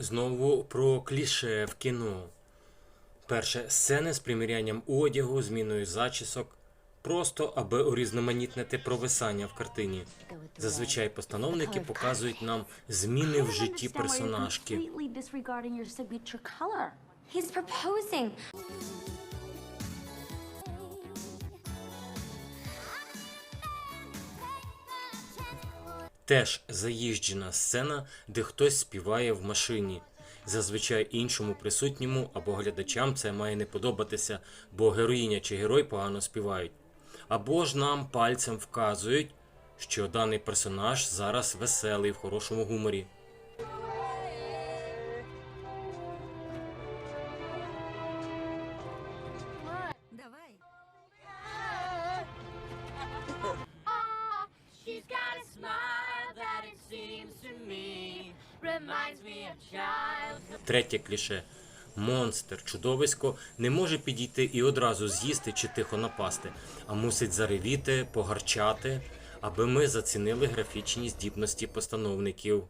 Знову про кліше в кіно. Перше сцени з примірянням одягу, зміною зачісок, просто аби урізноманітнити провисання в картині. Зазвичай постановники показують нам зміни в житті персонажки. Теж заїжджена сцена, де хтось співає в машині. Зазвичай іншому присутньому або глядачам це має не подобатися, бо героїня чи герой погано співають. Або ж нам пальцем вказують, що даний персонаж зараз веселий в хорошому гуморі. Третє кліше. Монстр, чудовисько не може підійти і одразу з'їсти чи тихо напасти, а мусить заревіти, погарчати, аби ми зацінили графічні здібності постановників.